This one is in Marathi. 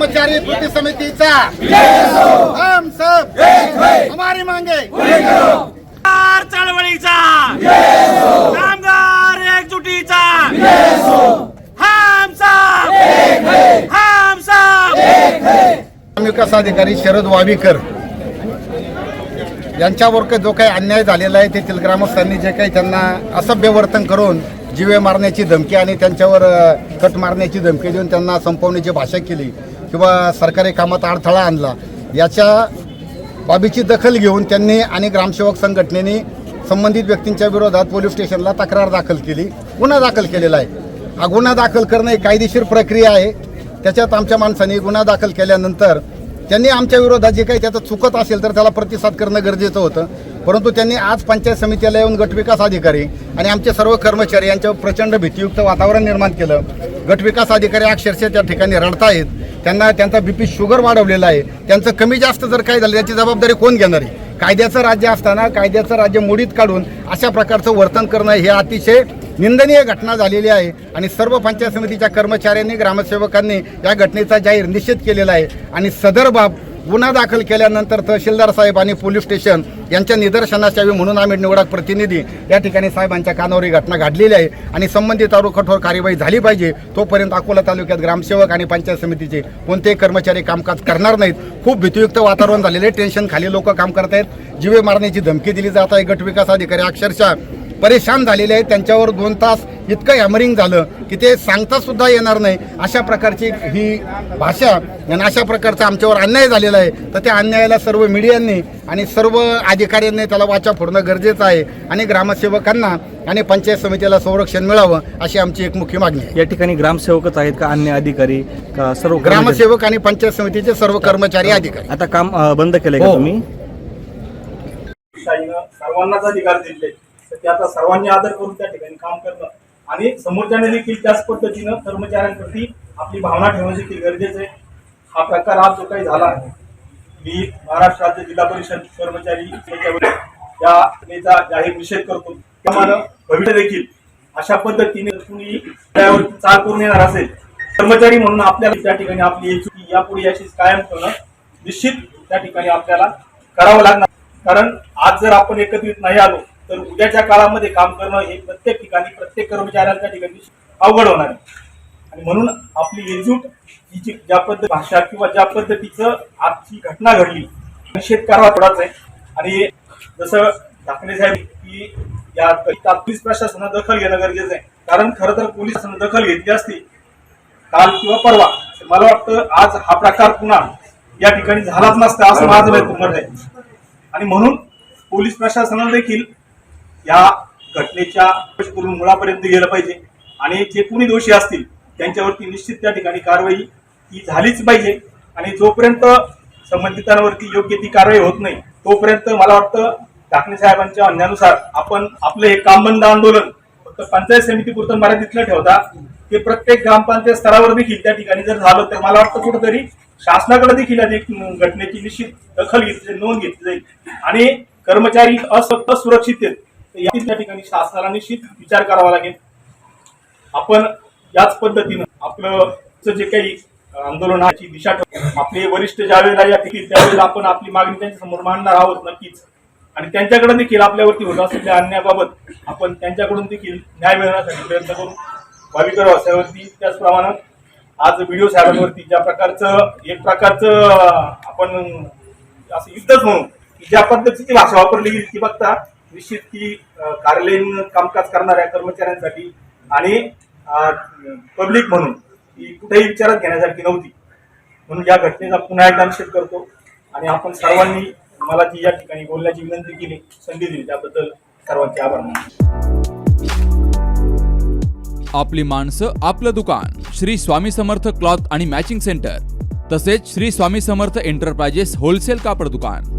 कर्मचारी कृती समितीचा. हम सब हमारी मांगे. चळवळीचा. कामगार एकजुटीचा. हम सब हम सब विकास अधिकारी? शरद वावीकर. यांच्यावर जो काही अन्याय झालेला आहे तेथील ग्रामस्थांनी जे काही त्यांना असभ्य वर्तन करून जीवे मारण्याची धमकी आणि त्यांच्यावर कट मारण्याची धमकी देऊन त्यांना संपवण्याची भाषा केली. किंवा सरकारी कामात अडथळा आणला याच्या बाबीची दखल घेऊन त्यांनी आणि ग्रामसेवक संघटनेने संबंधित व्यक्तींच्या विरोधात पोलीस स्टेशनला तक्रार दाखल केली. गुन्हा दाखल केलेला आहे. हा गुन्हा दाखल करणं ही कायदेशीर प्रक्रिया आहे. त्याच्यात आमच्या माणसाने गुन्हा दाखल केल्यानंतर त्यांनी आमच्या विरोधात जे काही त्याचं चुकत असेल तर त्याला प्रतिसाद करणं गरजेचं होतं. परंतु त्यांनी आज पंचायत समितीला येऊन गटविकास अधिकारी आणि आमचे सर्व कर्मचारी यांच्यावर प्रचंड भीतीयुक्त वातावरण निर्माण केलं. गटविकास अधिकारी अक्षरशः त्या ठिकाणी रडतायत. त्यांना त्यांचा बीपी शुगर वाढवलेला आहे. त्यांचं कमी जास्त जर काही झालं त्याची जबाबदारी कोण घेणार आहे? कायद्याचं राज्य असताना कायद्याचं राज्य मोडीत काढून अशा प्रकारचं वर्तन करणं हे अतिशय निंदनीय घटना झालेली आहे. आणि सर्व पंचायत समितीच्या कर्मचाऱ्यांनी ग्रामसेवकांनी या घटनेचा जाहीर निषेध केलेला आहे. आणि सदर बाब गुन्हा दाखल केल्यानंतर तहसीलदार साहेब आणि पोलीस स्टेशन यांच्या निदर्शनास यावी म्हणून आम्ही निवडक प्रतिनिधी या ठिकाणी साहेबांच्या कानावर ही घटना घडलेली आहे आणि संबंधितावर कठोर कार्यवाही झाली पाहिजे तोपर्यंत अकोला तालुक्यात ग्रामसेवक आणि पंचायत समितीचे कोणतेही कर्मचारी कामकाज करणार नाहीत. खूप भीतीयुक्त वातावरण झालेले टेन्शन खाली लोक काम करत आहेत जीवे मारण्याची धमकी दिली जात आहे. गटविकास अधिकारी अक्षरशः परेशान झालेले आहेत. त्यांच्यावर दोन तास इतकं हॅमरिंग झालं की ते सांगता सुद्धा येणार नाही. अशा प्रकारची ही भाषा आणि अशा प्रकारचा आमच्यावर अन्याय झालेला आहे. तर त्या अन्यायाला सर्व मीडियांनी आणि सर्व अधिकाऱ्यांनी त्याला वाचा फोडणं गरजेचं आहे आणि ग्रामसेवकांना आणि पंचायत समितीला संरक्षण मिळावं अशी आमची एक मुख्य मागणी आहे. या ठिकाणी ग्रामसेवकच आहेत का अन्य अधिकारी का सर्व? ग्रामसेवक आणि पंचायत समितीचे सर्व कर्मचारी अधिकारी. आता काम बंद केलंय का हो. तुम्ही? सर्वांनाच अधिकार दिले. त्याचा सर्वांनी आदर करून त्या ठिकाणी काम करणं आणि समोरच्याने देखील त्याच पद्धतीनं कर्मचाऱ्यांप्रती आपली भावना ठेवणं देखील गरजेचं आहे. हा प्रकार आज जो काही झाला मी महाराष्ट्र राज्य जिल्हा परिषद कर्मचारी याच्यावर या जाहीर निषेध करतो. त्यामुळे भविष्य देखील अशा पद्धतीने कुणी त्यावर चाल करून येणार असेल कर्मचारी म्हणून आपल्याला त्या ठिकाणी आपली एकजुटी यापुढे अशीच कायम करणं निश्चित त्या ठिकाणी आपल्याला करावं लागणार. कारण आज जर आपण एकत्रित नाही आलो तर उद्याच्या काळामध्ये काम करणं हे प्रत्येक ठिकाणी प्रत्येक कर्मचाऱ्याला त्या ठिकाणी अवघड होणार आहे. आणि म्हणून आपली एकजूट ही जी ज्या पद्धती भाषा किंवा ज्या पद्धतीचं आजची घटना घडली निषेध करावा थोडाच आहे. आणि जसं ठाकरे साहेब की या पोलीस प्रशासनानं दखल घेणं गरजेचं आहे. कारण खरं तर पोलिसांना दखल घेतली असती काल किंवा परवा. मला वाटतं आज हा प्रकार पुन्हा या ठिकाणी झालाच नसता असं माझं मत आहे. आणि म्हणून पोलीस प्रशासनानं देखील या घटनेच्या करून मुळापर्यंत गेलं पाहिजे. आणि जे कोणी दोषी असतील त्यांच्यावरती निश्चित त्या ठिकाणी कारवाई ही झालीच पाहिजे. आणि जोपर्यंत संबंधितांवरती योग्य ती कारवाई होत नाही तोपर्यंत मला वाटतं ठाकरे साहेबांच्या म्हणण्यानुसार आपण आपलं हे काम बंद आंदोलन फक्त पंचायत समितीपुरतं मर्यादित न ठेवता ते प्रत्येक ग्रामपंचायत स्तरावर देखील त्या ठिकाणी जर झालं तर मला वाटतं कुठंतरी शासनाकडे देखील घटनेची निश्चित दखल घेतली जाईल नोंद घेतली जाईल. आणि कर्मचारी असं असुरक्षित या ठिकाणी शासनाला निश्चित विचार करावा लागेल. आपण याच पद्धतीनं आपलं जे काही आंदोलनाची दिशा ठेव आपले वरिष्ठ ज्यावेळेला या ठिकाणी त्यावेळेला आपण आपली मागणी त्यांच्यासमोर मांडणार आहोत नक्कीच. आणि त्यांच्याकडे देखील आपल्यावरती होत असलेल्या अन्यायाबाबत आपण त्यांच्याकडून देखील न्याय मिळवण्यासाठी प्रयत्न करू. भाविकर वासावरती त्याचप्रमाणे आज व्हिडिओ साहेबांवरती ज्या प्रकारचं एक प्रकारचं आपण असं युद्धच म्हणू ज्या पद्धतीची भाषा वापरली गेली ती बघता निश्चित की कार्यालयीन कामकाज करणाऱ्या कर्मचाऱ्यांसाठी आणि पब्लिक म्हणून ही कुठेही विचारात घेण्यासारखी नव्हती. म्हणून या घटनेचा पुन्हा एकदा निषेध करतो आणि आपण सर्वांनी मला जी या ठिकाणी बोलण्याची विनंती केली संधी दिली. त्याबद्दल सर्वांचे आभार मानतो. आपली माणसं आपलं दुकान. श्री स्वामी समर्थ क्लॉथ आणि मॅचिंग सेंटर. तसेच श्री स्वामी समर्थ एंटरप्राइजेस होलसेल कापड दुकान.